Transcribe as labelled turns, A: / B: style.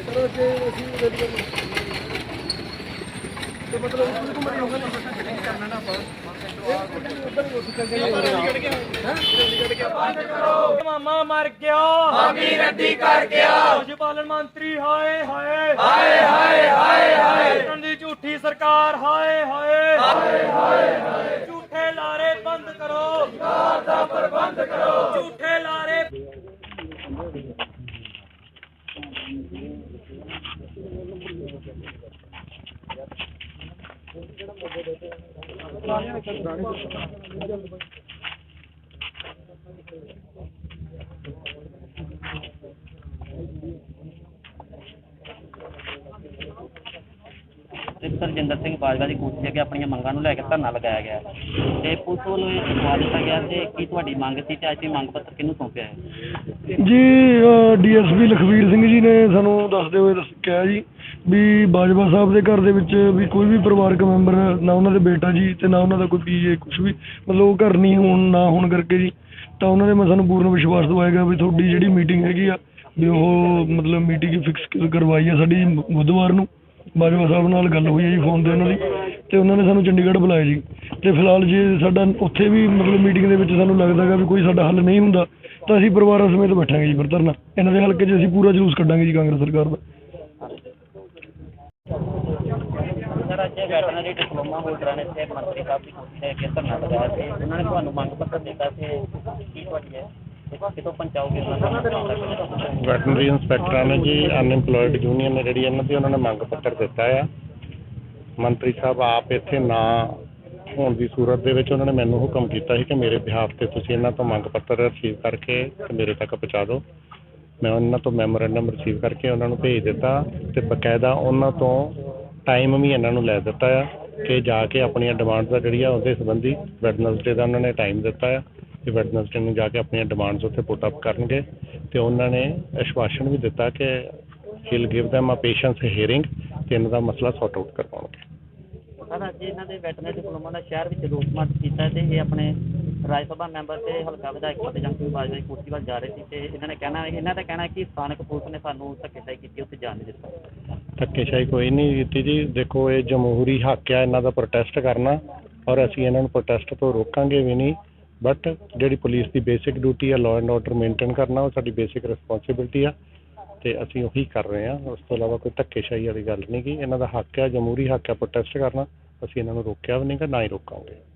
A: ਅਸੀਂ ਰੈਡੀ ਤੇ ਮਤਲਬ ਹੋਗਾ ਕਰਨਾ ਨਾ ਆਪਾਂ
B: ਮਾਮਾ ਮਰ ਗਿਆ। ਹਾਮੀ ਰੱਦੀ ਕਰ ਗਿਆ। ਪਸ਼ੂ ਪਾਲਣ ਮੰਤਰੀ ਹਾਏ ਹਾਏ। ਹਾਏ ਹਾਏ ਹਾਏ ਹਾਏ। ਦੀ ਝੂਠੀ ਸਰਕਾਰ ਹਾਏ। ਹਾਏ ਹਾਏ ਹਾਏ। ਝੂਠੇ ਲਾਰੇ ਬੰਦ ਕਰੋ ਸਰਕਾਰ ਦਾ ਪ੍ਰਬੰਧ ਕਰੋ ਝੂਠੇ ਲਾਰੇ
C: ਤੇ ਸਰਜਿੰਦਰ ਸਿੰਘ ਬਾਜਵਾ ਦੀ ਕੋਸ਼ਿਸ਼ ਹੈ ਆਪਣੀਆਂ ਮੰਗਾਂ ਨੂੰ ਲੈ ਕੇ ਧਰਨਾ ਲਗਾਇਆ ਗਿਆ ਹੈ। ਤੇ ਪੁਲਿਸ ਵੱਲੋਂ ਇਹ ਜਵਾਬ ਦਿੱਤਾ ਗਿਆ ਤੇ ਕੀ ਤੁਹਾਡੀ ਮੰਗ ਸੀ ਤੇ ਅੱਜ ਤੁਸੀਂ ਮੰਗ ਪੱਤਰ ਕਿਹਨੂੰ ਸੌਂਪਿਆ ਹੈ
A: ਜੀ ਡੀਐਸਪੀ ਲਖਵੀਰ ਸਿੰਘ ਜੀ ਨੇ ਸਾਨੂੰ ਦੱਸਦੇ ਹੋਏ ਦੱਸ, ਕਿਹਾ ਜੀ ਵੀ ਬਾਜਵਾ ਸਾਹਿਬ ਦੇ ਘਰ ਦੇ ਵਿੱਚ ਵੀ ਕੋਈ ਵੀ ਪਰਿਵਾਰਕ ਮੈਂਬਰ, ਨਾ ਉਹਨਾਂ ਦੇ ਬੇਟਾ ਜੀ ਤੇ ਨਾ ਉਹਨਾਂ ਦਾ ਕੋਈ ਪੀਏ ਕੁਝ ਵੀ, ਮਤਲਬ ਉਹ ਘਰ ਨਹੀਂ ਹੋਣ, ਨਾ ਹੋਣ ਕਰਕੇ ਜੀ, ਤਾਂ ਉਹਨਾਂ ਨੇ ਮੈਂ ਸਾਨੂੰ ਪੂਰਨ ਵਿਸ਼ਵਾਸ ਦਵਾਇਆ ਗਿਆ ਵੀ ਤੁਹਾਡੀ ਜਿਹੜੀ ਮੀਟਿੰਗ ਹੈਗੀ ਆ, ਵੀ ਉਹ ਮਤਲਬ ਮੀਟਿੰਗ ਫਿਕਸ ਕਰਵਾਈ ਆ ਸਾਡੀ ਬੁੱਧਵਾਰ ਨੂੰ ਬਾਜਵਾ ਸਾਹਿਬ ਨਾਲ ਗੱਲ ਹੋਈ ਹੈ ਜੀ ਫੋਨ ਤੇ ਉਹਨਾਂ ਦੀ ਤੇ ਉਹਨਾਂ ਨੇ ਸਾਨੂੰ ਚੰਡੀਗੜ੍ਹ ਬੁਲਾਇਆ ਜੀ। ਤੇ ਫਿਲਹਾਲ ਜੇ ਸਾਡਾ ਉੱਥੇ ਵੀ ਮਤਲਬ ਮੀਟਿੰਗ ਦੇ ਵਿੱਚ ਸਾਨੂੰ ਲੱਗਦਾ ਵੀ ਕੋਈ ਸਾਡਾ ਹੱਲ ਨਹੀਂ ਹੁੰਦਾ, ਤਾਂ ਅਸੀਂ ਪਰਿਵਾਰਾਂ ਸਮੇਤ ਬੈਠਾਂਗੇ ਜੀ ਫਿਰ ਧਰਨਾ। ਇਹਨਾਂ ਦੇ ਹਲਕੇ 'ਚ ਅਸੀਂ ਪੂਰਾ ਜਲੂਸ ਕੱਢਾਂਗੇ ਜੀ ਕਾਂਗਰਸ ਸਰਕਾਰ ਦਾ।
C: ਸਰ, ਅੱਜ ਵੈਟਰਨਰੀ ਡਿਪਲੋਮਾ ਹੋਲਡਰਾਂ ਨੇ ਇੱਥੇ ਮੰਤਰੀ ਸਾਹਿਬ ਦੀ ਕੋਸ਼ਿਸ਼ ਹੈ ਕਿ ਧਰਨਾ ਲਗਾਇਆ ਤੇ ਉਹਨਾਂ ਨੇ ਤੁਹਾਨੂੰ ਮੰਗ ਪੱਤਰ ਦਿੱਤਾ ਤੇ ਕੀ ਤੁਹਾਡੀ ਹੈ? ਤੇ
D: ਵੈਟਰਨਰੀ ਇੰਸਪੈਕਟਰਾਂ ਨੇ ਜੀ ਅਨਇੰਪਲੋਇਡ ਯੂਨੀਅਨ ਨੇ ਜਿਹੜੀ ਇਹਨਾਂ ਦੀ, ਉਹਨਾਂ ਨੇ ਮੰਗ ਪੱਤਰ ਦਿੱਤਾ ਆ। ਮੰਤਰੀ ਸਾਹਿਬ, ਆਪ ਇੱਥੇ ਨਾ ਹੋਣ ਦੀ ਸੂਰਤ ਦੇ ਵਿੱਚ ਉਹਨਾਂ ਨੇ ਮੈਨੂੰ ਹੁਕਮ ਕੀਤਾ ਸੀ ਕਿ ਮੇਰੇ ਬਿਹਾਫ ਤੇ ਤੁਸੀਂ ਇਹਨਾਂ ਤੋਂ ਮੰਗ ਪੱਤਰ ਰਿਸੀਵ ਕਰਕੇ ਤੇ ਮੇਰੇ ਤੱਕ ਪਹੁੰਚਾ ਦਿਓ। ਮੈਂ ਉਹਨਾਂ ਤੋਂ ਮੈਮੋਰੈਂਡਮ ਰਿਸੀਵ ਕਰਕੇ ਉਹਨਾਂ ਨੂੰ ਭੇਜ ਦਿੱਤਾ ਤੇ ਬਕਾਇਦਾ ਉਹਨਾਂ ਤੋਂ ਟਾਈਮ ਵੀ ਇਹਨਾਂ ਨੂੰ ਲੈ ਦਿੱਤਾ ਆ ਕਿ ਜਾ ਕੇ ਆਪਣੀਆਂ ਡਿਮਾਂਡਸ ਦਾ ਜਿਹੜੀ ਆ ਉਹਦੇ ਸੰਬੰਧੀ ਵੈਡਨਸਡੇ ਦਾ ਉਹਨਾਂ ਨੇ ਟਾਈਮ ਦਿੱਤਾ ਆ। ਕਿ ਵੈਡਨਸਡੇ ਨੂੰ ਜਾ ਕੇ ਆਪਣੀਆਂ ਡਿਮਾਂਡਸ ਉੱਥੇ ਪੁੱਟ ਅਪ ਕਰਨਗੇ ਤੇ ਉਹਨਾਂ ਨੇ ਆਸ਼ਵਾਸਨ ਵੀ ਦਿੱਤਾ ਕਿ he'll give them a patience hearing ਤੇ ਇਹਨਾਂ ਦਾ ਮਸਲਾ ਸੌਟ ਆਊਟ ਕਰਵਾਉਣਗੇ।
C: ਸਰ ਅੱਜ ਇਹਨਾਂ ਦੇ ਵੈਟਰਨਰੀ ਡਿਪਲੋਮਾ ਦਾ ਸ਼ਹਿਰ ਵਿੱਚ ਰੋਸ ਮਾਰਚ ਕੀਤਾ ਤੇ ਇਹ ਆਪਣੇ ਰਾਜ ਸਭਾ ਮੈਂਬਰ ਤੇ ਹਲਕਾ ਵਿਧਾਇਕ ਫਤਿਹਜੰਗ ਸਿੰਘ ਬਾਜਵਾ ਦੀ ਕੁਰਸੀ ਵੱਲ ਜਾ ਰਹੇ ਸੀ ਤੇ ਇਹਨਾਂ ਨੇ ਕਹਿਣਾ ਇਹਨਾਂ ਦਾ ਕਹਿਣਾ ਕਿ ਸਥਾਨਕ ਪੁਲਿਸ ਨੇ ਸਾਨੂੰ ਧੱਕੇਸ਼ਾਹੀ ਕੀਤੀ ਉੱਥੇ ਜਾਣ ਨਹੀਂ ਦਿੱਤਾ।
D: ਧੱਕੇਸ਼ਾਹੀ ਕੋਈ ਨਹੀਂ ਕੀਤੀ ਜੀ। ਦੇਖੋ ਇਹ ਜਮਹੂਰੀ ਹੱਕ ਆ ਇਹਨਾਂ ਦਾ ਪ੍ਰੋਟੈਸਟ ਕਰਨਾ ਔਰ ਅਸੀਂ ਇਹਨਾਂ ਨੂੰ ਪ੍ਰੋਟੈਸਟ ਤੋਂ ਰੋਕਾਂਗੇ ਵੀ ਨਹੀਂ। ਬਟ ਜਿਹੜੀ ਪੁਲਿਸ ਦੀ ਬੇਸਿਕ ਡਿਊਟੀ ਆ ਲਾਅ ਐਂਡ ਆਰਡਰ ਮੇਨਟੇਨ ਕਰਨਾ, ਉਹ ਸਾਡੀ ਬੇਸਿਕ ਰਿਸਪੌਂਸਿਬਿਲਟੀ ਆ। ਤੇ ਅਸੀਂ ਉਹੀ ਕਰ ਰਹੇ ਹਾਂ ਉਸ ਤੋਂ ਇਲਾਵਾ ਕੋਈ ਧੱਕੇਸ਼ਾਹੀ ਵਾਲੀ ਗੱਲ ਨਹੀਂ ਗੀ। ਇਹਨਾਂ ਦਾ ਹੱਕ ਆ, ਜਮਹੂਰੀ ਹੱਕ ਆ ਪ੍ਰੋਟੈਸਟ ਕਰਨਾ। ਅਸੀਂ ਇਹਨਾਂ ਨੂੰ ਰੋਕਿਆ ਵੀ ਨਹੀਂਗਾ ਨਾ ਹੀ ਰੋਕਾਂਗੇ।